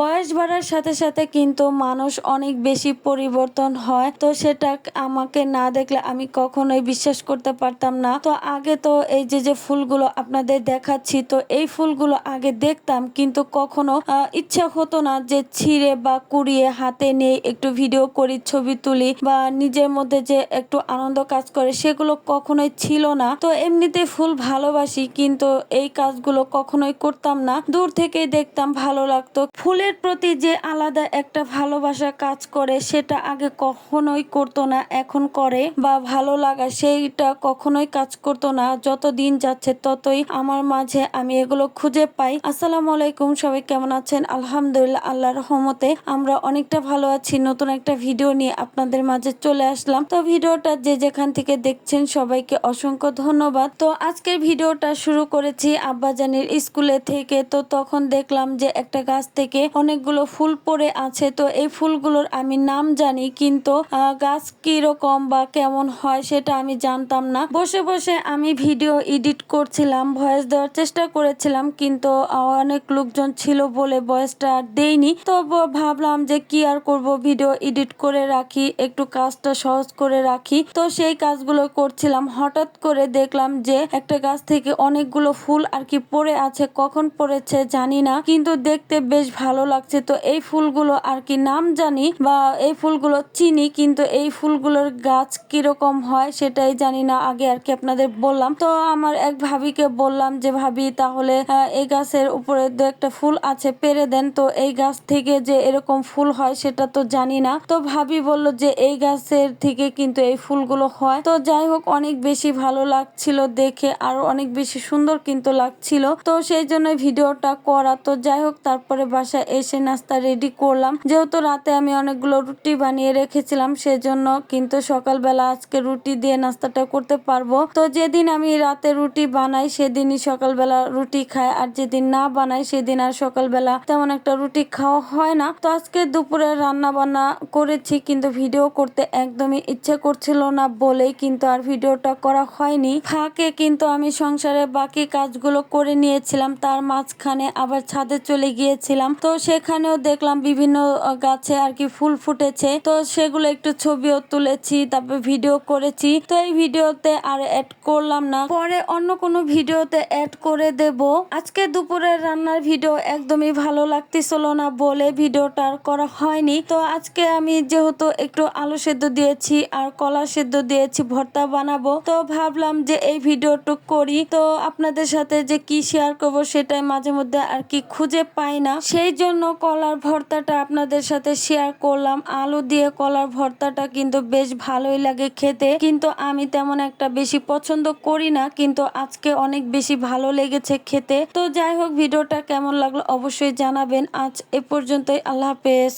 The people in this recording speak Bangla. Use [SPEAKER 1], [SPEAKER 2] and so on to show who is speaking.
[SPEAKER 1] বয়স বাড়ার সাথে সাথে কিন্তু মানুষ অনেক বেশি পরিবর্তন হয়। তো সেটা আমাকে না দেখলে আমি কখনোই বিশ্বাস করতে পারতাম না। তো আগে তো এই যে যে ফুলগুলো আপনাদের দেখাচ্ছি, তো এই ফুলগুলো আগে দেখতাম কিন্তু কখনো ইচ্ছা হতো না যে ছিঁড়ে বা কুড়িয়ে হাতে নিয়ে একটু ভিডিও করি, ছবি তুলি বা নিজের মধ্যে যে একটু আনন্দ কাজ করে সেগুলো কখনোই ছিল না। তো এমনিতে ফুল ভালোবাসি কিন্তু এই কাজগুলো কখনোই করতাম না। দূর থেকেই দেখতাম ভালো লাগতো। ফুলের প্রতি যে আলাদা একটা ভালোবাসা কাজ করে, সেটা আগে কখনোই করতো না, এখন করে বা ভালো লাগা সেইটা কখনোই কাজ করতো না। যত দিন যাচ্ছে ততই আমার মাঝে আমি এগুলো খুঁজে পাই। আসসালামু আলাইকুম, সবাই কেমন আছেন? আলহামদুলিল্লাহ, আল্লাহর রহমতে আমরা অনেকটা ভালো আছি। নতুন একটা ভিডিও নিয়ে আপনাদের মাঝে চলে আসলাম। তো ভিডিওটা যে যেখান থেকে দেখছেন, সবাইকে অসংখ্য ধন্যবাদ। তো আজকের ভিডিওটা শুরু করেছি আব্বাজানের স্কুলে থেকে। তো তখন দেখলাম যে একটা গাছ থেকে অনেকগুলো ফুল পড়ে আছে। তো এই ফুলগুলোর আমি নাম জানি, কিন্তু গাছ কীরকম বা কেমন হয় সেটা আমি জানতাম না। বসে বসে আমি ভিডিও এডিট করছিলাম, ভয়েস দেওয়ার চেষ্টা করেছিলাম, কিন্তু অনেক লোকজন ছিল বলে ভয়েসটা দেইনি তো ভাবলাম যে কি আর করব, ভিডিও এডিট করে রাখি, একটু কাজটা সহজ করে রাখি। তো সেই কাজগুলো করছিলাম। হঠাৎ করে দেখলাম যে একটা গাছ থেকে অনেকগুলো ফুল আর কি পড়ে আছে, কখন পড়েছে জানি না, কিন্তু দেখতে বেশ ভালো লাগছে। তো এই ফুলগুলো আর কি নাম জানি বা এই ফুলগুলো চিনি, কিন্তু এই ফুলগুলোর গাছ কীরকম হয় সেটাই জানি না। আগে আর কি আপনাদের বললাম। তো আমার এক ভাবিকে বললাম যে, ভাবি, তাহলে এই গাছের উপরে দু একটা ফুল আছে, পেরে দেন। তো এই গাছ থেকে যে এরকম ফুল হয় সেটা তো জানি না। তো ভাবি বলল যে, এই গাছের থেকে কিন্তু এই ফুলগুলো হয়। তো যাই হোক, অনেক বেশি ভালো লাগছিল দেখে, আর অনেক বেশি সুন্দর কিন্তু লাগছিল। তো সেই জন্য ভিডিওটা করা। তো যাই হোক, তারপরে বাসায় এসে নাস্তা রেডি করলাম। যেহেতু রাতে আমি অনেকগুলো রুটি বানিয়ে রেখেছিলাম, সেজন্য কিন্তু সকালবেলা আজকে রুটি দিয়ে নাস্তাটা করতে পারব। তো যেদিন আমি রাতে রুটি বানাই, সেদিনই সকালবেলা রুটি খাই, আর যেদিন না বানাই, সেদিন আর সকালবেলা তেমন একটা রুটি খাওয়া হয় না। তো আজকে দুপুরে রান্না বান্না করেছি, কিন্তু ভিডিও করতে একদমই ইচ্ছে করছিল না বলেই কিন্তু আর ভিডিওটা করা হয়নি। ফাঁকে কিন্তু আমি সংসারে বাকি কাজগুলো করে নিয়েছিলাম, তার মাঝখানে আবার ছাদে চলে গিয়েছিলাম। তো সেখানেও দেখলাম বিভিন্ন গাছে আর কি ফুল ফুটেছে। তো সেগুলো একটু ছবিও তুলেছি, তারপর ভিডিও করেছি। তো এই ভিডিওতে আর অ্যাড করলাম না। পরে অন্য কোনো ভিডিওতে অ্যাড করে দেব। আজকে দুপুরের রান্নার ভিডিও একদমই ভালো লাগতেছিল না বলে ভিডিওটা আর করা হয়নি। তো আজকে আমি যেহেতু একটু আলু সেদ্ধ দিয়েছি আর কলা সেদ্ধ দিয়েছি, ভর্তা বানাবো। তো ভাবলাম যে এই ভিডিওটুক করি। তো আপনাদের সাথে যে কি শেয়ার করব সেটাই মাঝে মধ্যে আর কি খুঁজে পাই না। সেই জন্য কলার ভর্তাটা আপনাদের সাথে শেয়ার করলাম। আলু দিয়ে কলার ভর্তাটা কিন্তু বেশ ভালোই লাগে খেতে। কিন্তু আমি তেমন একটা বেশি পছন্দ করি না, কিন্তু আজকে অনেক বেশি ভালো লেগেছে খেতে। তো যাই হোক, ভিডিওটা কেমন লাগল অবশ্যই জানাবেন। আজ এ পর্যন্তই, আল্লাহ হাফেজ।